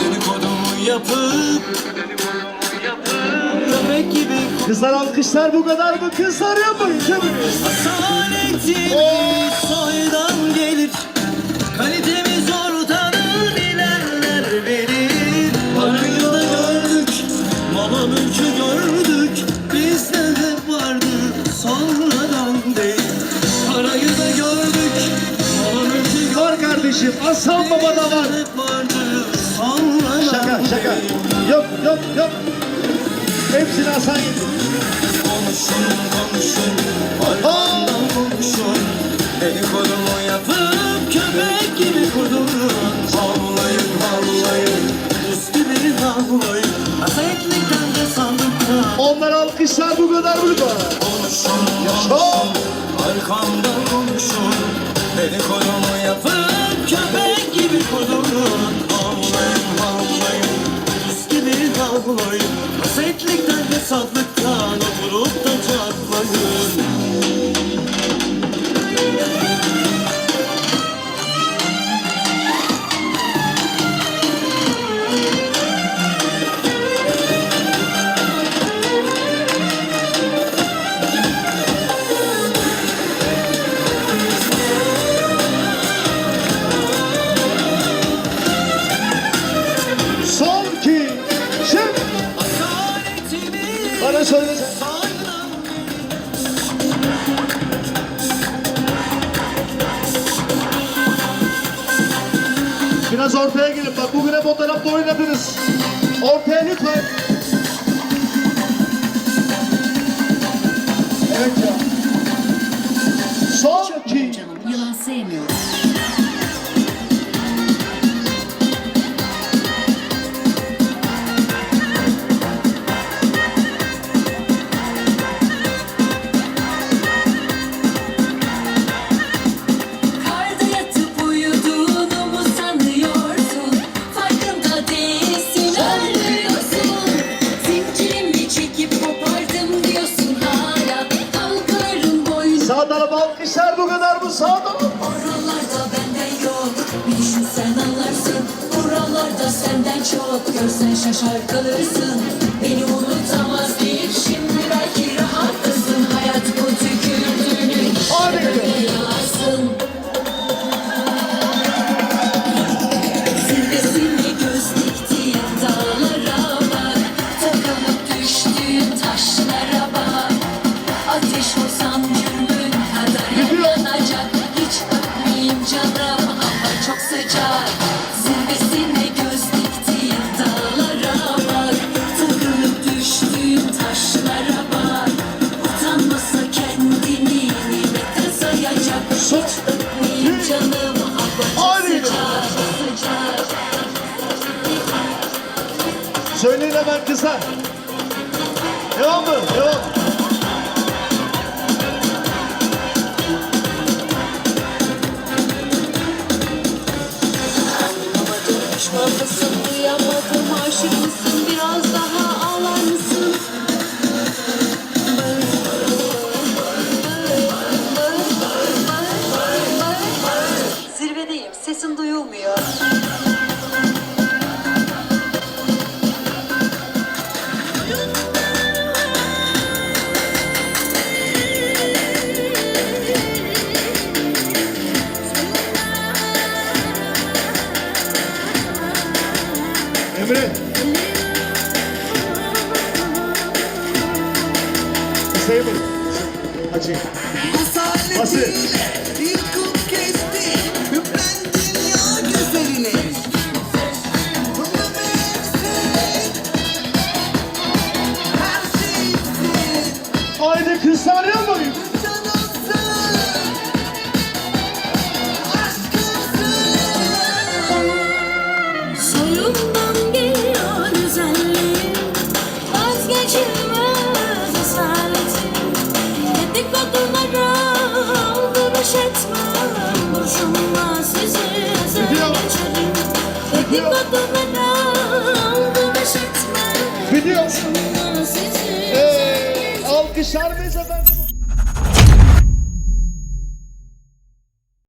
Dedikodumu yapıp Köpek gibi Kızlar alkışlar bu kadar mı? Kızlar yapmayın tabii. Kardeşim. Aslan baba da var. Şaka şaka. Yok yok yok. Hepsini Hasan. Konuşun konuşun Arkamdan konuşun Dedikodumu yapıp köpek gibi kudurun Havlayın havlayın Üst gibi havlayın Hasetlikten de sandıktan Onlar alkışlar bu kadar mı? Konuşun Yaşa. Arkamdan konuşun Dedikodumu yapıp köpek gibi kudurun Havlayın havlayın. Üst gibi havlayın Hasetlikten de sandıktan Vurup da Asaletimiz bana söyle. Saygıdan Biraz ortaya gelin. Bak bugün hep o tarafta oynadınız. Ortaya lütfen. Düşünsen anlarsın Buralarda senden çok Görsen şaşar kalırsın. Beni unutamaz Söyleyin hemen kızlar. Devam mı? Devam. Mısın duyamadım aşık mısın biraz daha ağlar mısın? Zirvedeyim sesin duyulmuyor. Bunu versin Her şeysin Haydi kızlar Dedikodulara aldırış etmem sizi geçerim. Boşuna sizi Ee, alkışlar mıyız efendim?